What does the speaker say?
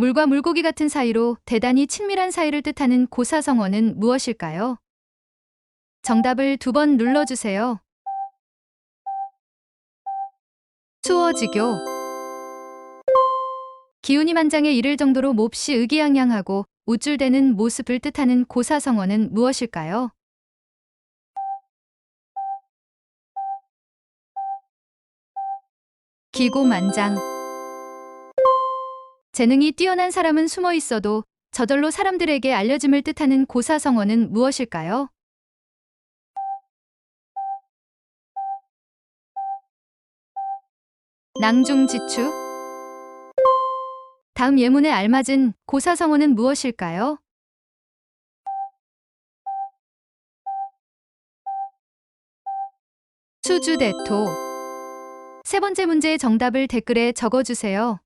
물과 물고기 같은 사이로 대단히 친밀한 사이를 뜻하는 고사성어는 무엇일까요? 정답을 두 번 눌러주세요. 수어지교 기운이 만장에 이를 정도로 몹시 의기양양하고 우쭐대는 모습을 뜻하는 고사성어는 무엇일까요? 기고만장 재능이 뛰어난 사람은 숨어 있어도 저절로 사람들에게 알려짐을 뜻하는 고사성어는 무엇일까요? 낭중지추 다음 예문에 알맞은 고사성어는 무엇일까요? 수주대토 세 번째 문제의 정답을 댓글에 적어주세요.